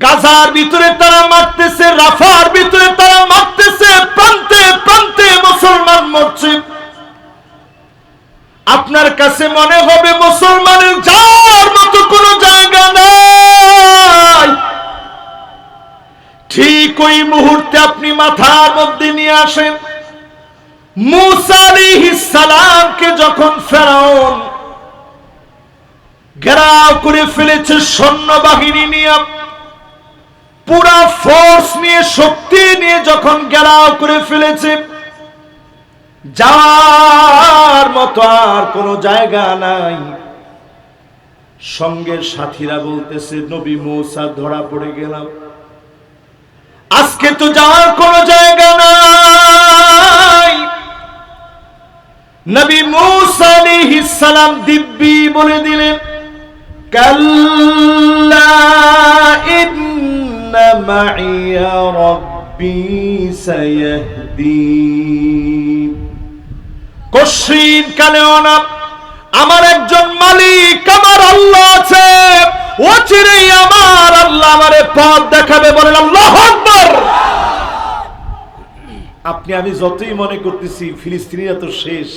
গাজার ভিতরে তারা মারতেছে, রাফার ভিতরে তারা মারতেছে, প্রান্তে প্রান্তে মুসলমান মরছে। আপনার কাছে মনে হবে মুসলমানের যাওয়ার মতো কোনো জায়গা নাই। ঠিক ওই মুহূর্তে আপনি মাথার মধ্যে নিয়ে আসেন। মুসা আলাইহিস সালামকে যখন ফেরাউন ঘেরাও করে ফেলেছে সৈন্যবাহিনী নিয়ে পুরা ফোর্স নিয়ে, শক্তি নিয়ে যখন ঘেরাও করে ফেলেছে, যাওয়ার মতো আর কোনো জায়গা নাই। সঙ্গের সাথীরা বলতেছে, নবী মৌসা, ধরা পড়ে গেলাম। আজকে তো যাওয়ার কোনো জায়গা নাই। নবী মূসা আলাইহিস সালাম দিব্যি বলে দিলেন, কাল্লা মাইয়া রাব্বি সায়াহদিন কশিন কালেও না আমার একজন মালিক, আমার আল্লাহ আছে। ও চিরেই আমার আল্লাহ আমারে পথ দেখাবে, বলেন আল্লাহ আপনি, আমি যতই মনে করতেছি ফিলিস্তিনিরা তো শেষ,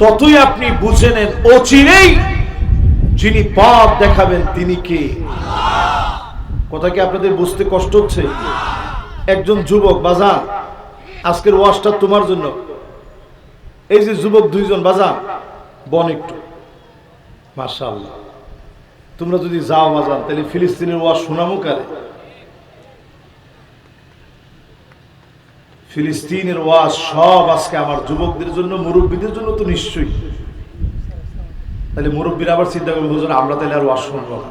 ততই আপনি বুঝে নেন অচিরেই যিনি পথ দেখাবেন, তিনি কে? কথা কি আপনাদের বুঝতে কষ্ট হচ্ছে? একজন যুবক বাজা আজকের ওয়াশটা তোমার জন্য। এই যে যুবক দুইজন বাজা বন একটু। মার্শাল্লাহ তোমরা যদি যাও, বাজান, তাহলে ফিলিস্তিনের ওয়াজ শোনামো কারে? ফিলিস্তিনের ওয়াজ সব আজকে আমার যুবকদের জন্য, মুরব্বীদের জন্য তো নিশ্চয়ই। তাহলে মুরব্বীরা আবার চিন্তা করবে আমরা তাহলে আর ওয়াজ শুনব না।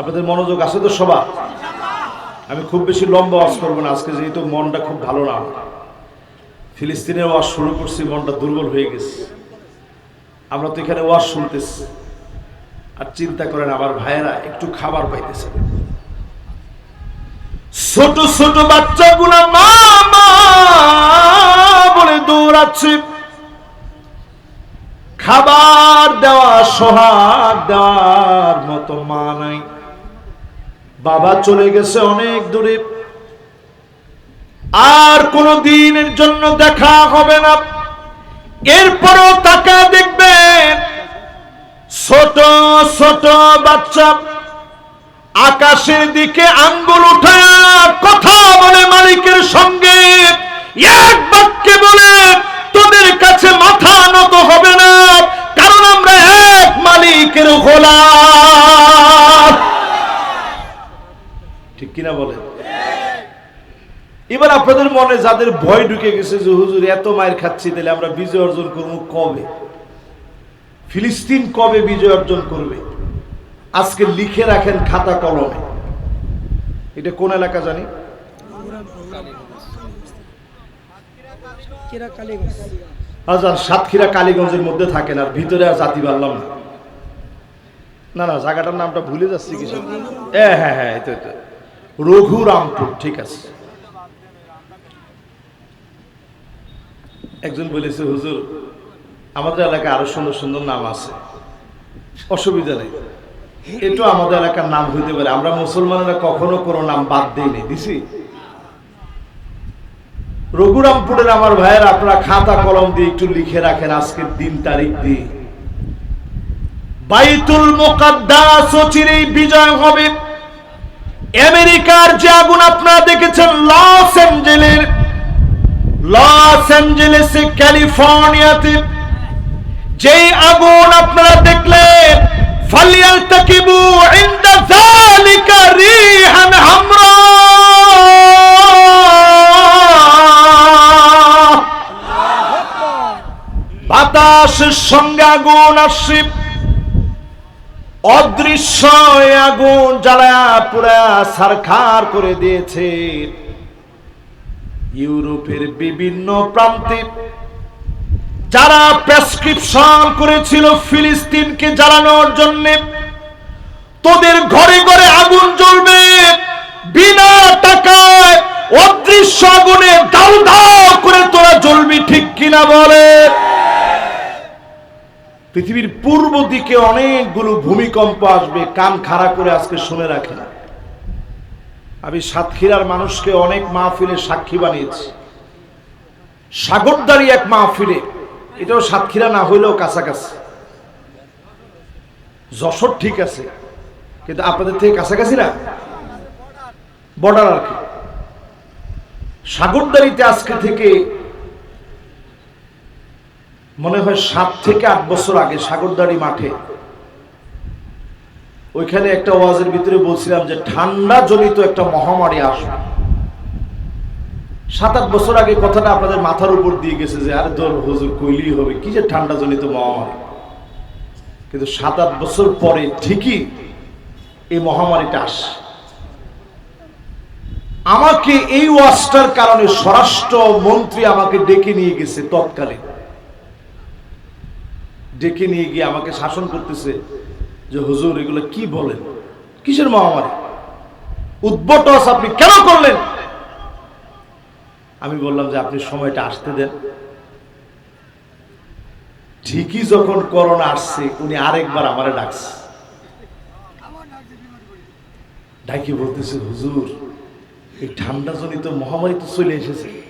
আপনাদের মনোযোগ আছে তো সবার? আমি খুব বেশি লম্বা ওয়াজ করব না, আজকে যেহেতু মনটা খুব ভালো না। ফিলিস্তিনের ওয়াজ শুরু করছি, মনটা দুর্বল হয়ে গেছে। আমরা তো এখানে ওয়াজ শুনতেছি। আর চিন্তা করেন, আমার ভাইয়েরা একটু খাবার পাইতেছে। ছোট ছোট বাচ্চাগুলা মা মা বলে দৌড়াচ্ছে। খাবার দেওয়া সোহাগ দেওয়ার মতো মা নাই। বাবা চলে গেছে অনেক দূরে। আর কোন দিনের জন্য দেখা হবে না। এরপরও তাকা দেখবেন ছোট ছোট বাচ্চা। আকাশের দিকে আঙ্গুল উঠায় কথা বলে মালিকের সঙ্গে। এক বাক্যে বলে, তোদের কাছে মাথা নত হবে না, কারণ আমরা এক মালিকের গোলাম। ঠিক কিনা বলে এবার আপনাদের মনে যাদের ভয় ঢুকে গেছে যে হুজুর এত মায়ের খাচ্ছি তাহলে আমরা বিজয় অর্জন করব কবে? ফিলিস্তিন কবে বিজয় অর্জন করবে? আজকে লিখে রাখেন খাতা কলমে। এটা কোন এলাকা জানি? আজান সাতক্ষীরা কালীগঞ্জের মধ্যে থাকেন আর ভিতরে আর জাতি পারলাম না। না না জায়গাটার নামটা ভুলে যাচ্ছি কিছু। হ্যাঁ হ্যাঁ হ্যাঁ এই তো। রঘুরামপুর, ঠিক আছে। একজন বলেছে, হুজুর, আমাদের এলাকায় আরও সুন্দর সুন্দর নাম আছে। অসুবিধা নেই। এটাও আমাদের এলাকার নাম হইতে পারে। আমরা মুসলমানেরা কখনো কোনো নাম বাদ দেইনি দিছি? রঘুরামপুরের আমার ভাইয়ের, আপনারা খাতা কলম দিয়ে একটু লিখে রাখেন, আজকের দিন তারিখ দিয়ে। বাইতুল মোকাদ্দাস চিরেই বিজয় হবে। আমেরিকার যে আগুন আপনারা দেখেছেন লস অ্যাঞ্জেলের লস অ্যাঞ্জেলেসে, ক্যালিফোর্নিয়াতে। যেই আগুন আপনারা দেখলেন ফালিয়ালতাকিবু ইনদা যালিকা রিহান হামরা। বাতাসের সঙ্গে আগুন আসছে। অদৃশ্য আগুন জ্বালা পুরা সারখার করে দিয়েছে। ইউরোপের বিভিন্ন প্রান্তে যারা প্রেসক্রিপশন করেছিল ফিলিস্তিনকে জ্বালানোর জন্য, তোদের ঘরে ঘরে আগুন জ্বলবে। বিনা টাকায় অদৃশ্য আগুনে দাউ করে তোরা জ্বলবি ঠিক কিনা বলে? পৃথিবীর পূর্ব দিকে অনেকগুলো ভূমিকম্প আসবে, কান খাড়া করে আজকে শুনে রাখেন আমি সাতক্ষীরার মানুষকে অনেক মাহফিলে সাক্ষী বানিয়েছি। সাগরদারি এক মাহফিলে, এটাও সাতক্ষীরা না হইলেও কাছাকাছি। যশোর ঠিক আছে, কিন্তু আপনাদের থেকে কাছাকাছি না? বর্ডার আর কি। সাগরদারিতে আজকে থেকে মনে হয় সাত থেকে আট বছর আগে সাগরদাড়ি মাঠে। ওইখানে একটা ওয়াজের ভিতরে বলছিলাম যে ঠান্ডা জনিত একটা মহামারী আসবে। সাত আট বছর আগে কথাটা আপনাদের মাথার উপর দিয়ে গেছে যে, আরে ধর হুজুর কইলি হবে। কি যে ঠান্ডা জনিত মহামারী? কিন্তু সাত আট বছর পরে ঠিকই এই মহামারীটা আসে। আমাকে এই ওয়াজটার কারণে স্বরাষ্ট্র মন্ত্রী আমাকে ডেকে নিয়ে গেছে তৎকালীন। ডেকে নিয়ে গিয়ে আমাকে শাসন করতেছে যে, হুজুর, এগুলো কি বলেন? কিসের মহামারী? উদ্ভট আপনি কেন করলেন? আমি বললাম যে, আপনি সময়টা আসতে দেন। ঠিকই যখন করোনা আসছে, উনি আরেকবার আমারে ডাকছে। ডাকি বলতেছে, হুজুর, এই ঠান্ডা জনিত মহামারী তো চলে এসেছে।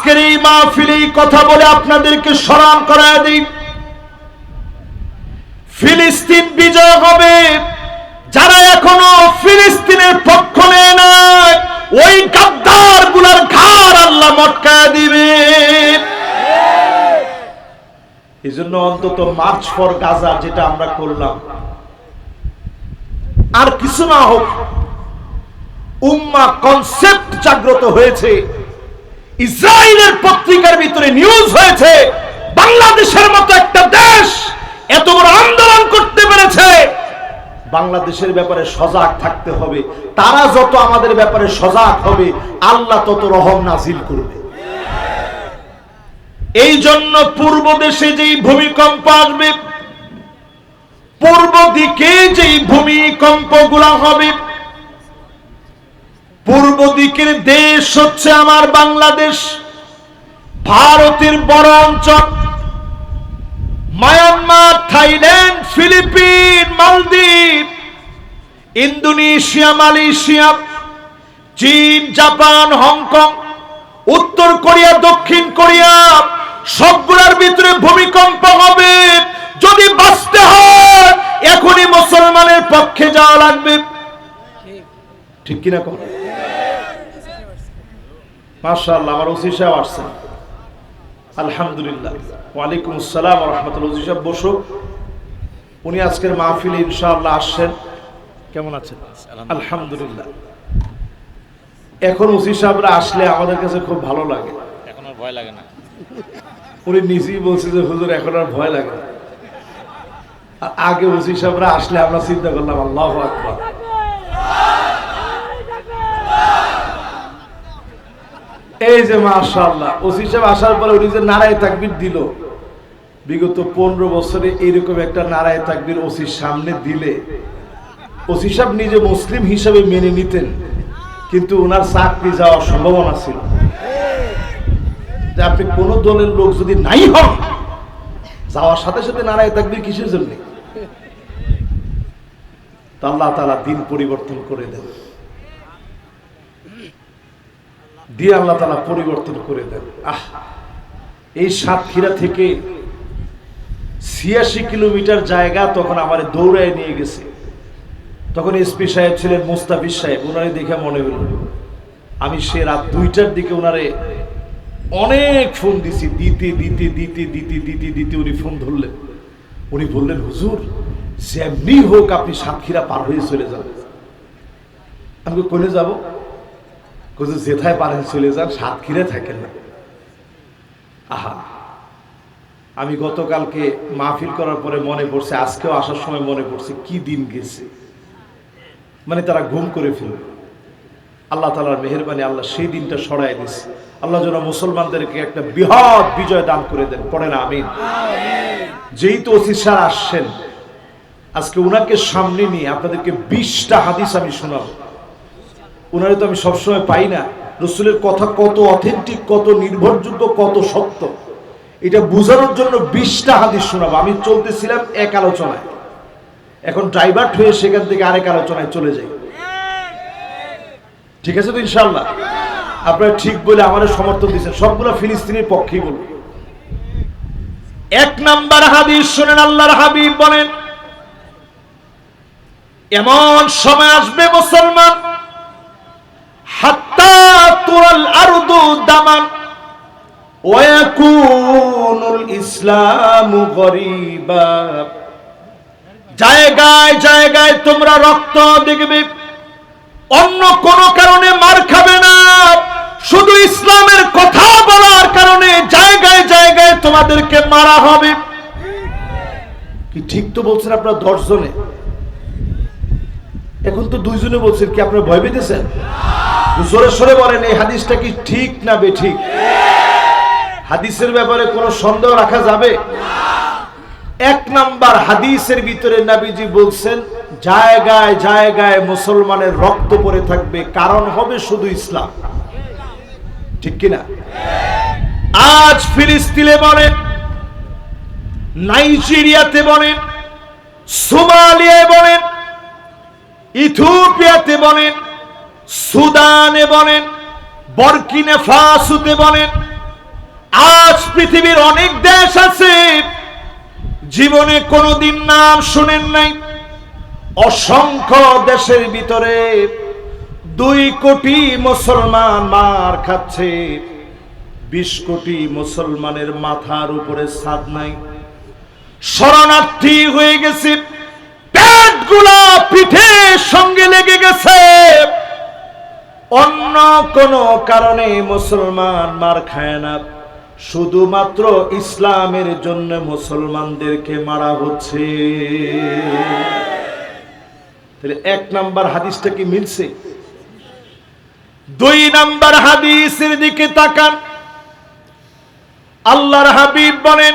আজকের এই মাহফিলে কথা বলে আপনাদেরকে স্মরণ করায় দিই। ফিলিস্তিন বিজয় হবে। যারা এখনও ফিলিস্তিনের পক্ষ নেয় না ওই গাদ্দারগুলার ঘাড় আল্লাহ মটকায় দিবে। এই জন্য অন্তত মার্চ ফর গাজা যেটা আমরা করলাম। আর কিছু না হোক, উম্মা কনসেপ্ট জাগ্রত হয়েছে। ইসরায়েলের পত্রিকার ভিতরে নিউজ হয়েছে, বাংলাদেশের মতো একটা দেশ এত বড় আন্দোলন করতে পেরেছে। বাংলাদেশের ব্যাপারে সজাগ থাকতে হবে। তারা যত আমাদের ব্যাপারে সজাগ হবে, আল্লাহ তত রহম নাজিল করবে। এই জন্য পূর্ব দেশে যেই ভূমিকম্প আসবে, পূর্ব দিকে যেই ভূমিকম্পগুলা হবে দিকের দেশ হচ্ছে আমার বাংলাদেশ। ভারতের বড় অঞ্চল। মায়ানমার, থাইল্যান্ড, ফিলিপিন, মালদ্বীপ, ইন্দোনেশিয়া, মালয়েশিয়া, চীন, জাপান, হংকং, উত্তর কোরিয়া, দক্ষিণ কোরিয়া, সবগুলোর ভিতরে ভূমিকম্প হবে। যদি বাঁচতে হয়, এখনই মুসলমানের পক্ষে যাওয়া লাগবে। ঠিক কিনা কর মাশাআল্লাহ আমার ওসি সাহেব আসছেন আলহামদুলিল্লাহ। ওয়ালাইকুম আসসালাম রহমতুল্লাহ। ওসি সাহেব বসুক উনি আজকের মাহফিলে ইনশাআল্লাহ আসছেন। কেমন আছেন? আলহামদুলিল্লাহ। এখন ওসি সাহেবরা আসলে আমাদের কাছে খুব ভালো লাগে। এখন আর ভয় লাগে না। উনি নিজেই বলছে যে হুজুর এখন আর ভয় লাগে না। আগে ওসি সাহেবরা আসলে আমরা চিন্তা করলাম আল্লাহ আকবার। এই যে মাশাআল্লাহ, ওসি সাহেব আসার পরে উনি যে নারায় তাকবির দিল, বিগত পনেরো বছরে এরকম একটা নারায় তাকবির ওসির সামনে দিলে, ওসি সাহেব নিজে মুসলিম হিসাবে মেনে নিতেন, কিন্তু ওনার চাকরি যাওয়ার সম্ভাবনা ছিল। যে আপনি কোন দলের লোক যদি নাই হন, যাওয়ার সাথে সাথে নারায় তাকবির কিসের জন্য? আল্লাহ তালা দিন পরিবর্তন করে দেন। দিয়ে আল্লাহ তালা পরিবর্তন করে দেন। আহ! এই সাতক্ষীরা থেকে ছিয়াশি কিলোমিটার জায়গা তখন আমার দৌড়ায় নিয়ে গেছে। তখন এসপি সাহেব ছিলেন মুস্তাফিজ সাহেব ওনারে দেখে মনে হলো আমি সে রাত দুইটার দিকে ওনারে অনেক ফোন দিছি, দিতে দিতে দিতে দিতে দিতে দিতে উনি ফোন ধরলেন। উনি বললেন, হুজুর, যেমনি হোক আপনি সাতক্ষীরা পার হয়ে চলে যান। আমি কোনে যাব? হুজুর যেথায় পারেন চলে যান সাতক্ষীরা থাকেন না। আহা। আমি গতকালকে মাহফিল করার পরে মনে পড়ছে, আজকেও আসার সময় মনে পড়ছে, কি দিন গেছে। মানে তারা ঘুম করে ফেলবে আল্লাহ তালার মেহরবানি আল্লাহ সেই দিনটা সরাই দিছে আল্লাহ যেন মুসলমানদেরকে একটা বৃহৎ বিজয় দান করে দেন। পড়ে না আমিন। যেই তো ওসি স্যার আসছেন, আজকে উনাকে সামনে নিয়ে আপনাদেরকে বিশটা হাদিস আমি শোনাবো। উনারে তো আমি সবসময় পাই না। রসুলের কথা কত অথেন্টিক, কত নির্ভরযোগ্য, কত সত্য। এটা বোঝানোর জন্য বিশটা হাদিস শোনাবো। আমি চলতেছিলাম এক আলোচনায়। এখন ড্রাইভার হয়ে সেখান থেকে আরেক আলোচনায় চলে যাই। ঠিক আছে তো ইনশাল্লাহ আপনারা ঠিক বলে আমার সমর্থন দিচ্ছেন সবগুলো ফিলিস্তিনের পক্ষেই বলব। এক নাম্বার হাদিস শোনেন, আল্লাহর হাবিব বলেন, এমন সময় আসবে মুসলমান তুরাল আরদু দামান। ওয়াকুনুল জায়গায় জায়গায় তোমরা রক্ত দেখবে। অন্য কোন কারণে মার খাবে না। শুধু ইসলামের কথা বলার কারণে জায়গায় জায়গায় তোমাদেরকে মারা হবে। কি ঠিক তো বলছেন আপনার দশ জনে এখন তো দুইজনে বলছেন কি আপনার ভয় পেতেছেন? জোরে সরে বলেন, এই হাদিসটা কি ঠিক না বেঠিক? হাদিসের ব্যাপারে কোনো সন্দেহ রাখা যাবে? এক নাম্বার হাদিসের ভিতরে নাবিজি বলছেন, জায়গায় জায়গায় মুসলমানের রক্ত পড়ে থাকবে, কারণ হবে শুধু ইসলাম। ঠিক কিনা? আজ ফিলিস্তিনে বলেন, নাইজেরিয়াতে বলেন, সোমালিয়ায় বলেন ইথিওপিয়াতে বলেন, সুদানে বলেন, বরকিনে ফাসুতে বলেন, আজ পৃথিবীর অনেক দেশ আছে, জীবনে কোনোদিন নাম শুনেন নাই। অসংখ্য দেশের ভিতরে দুই কোটি মুসলমান মার খাচ্ছে, বিশ কোটি মুসলমানের মাথার উপরে ছাদ নাই। শরণার্থী হয়ে গেছে। সঙ্গে লেগে গেছে। অন্য কোন কারণে মুসলমান মার খায় না। শুধুমাত্র ইসলামের জন্য মুসলমানদেরকে মারা হচ্ছে। তাহলে এক নাম্বার হাদিসটা কি মিলছে? দুই নাম্বার হাদিসের দিকে তাকান। আল্লাহর হাবিব বলেন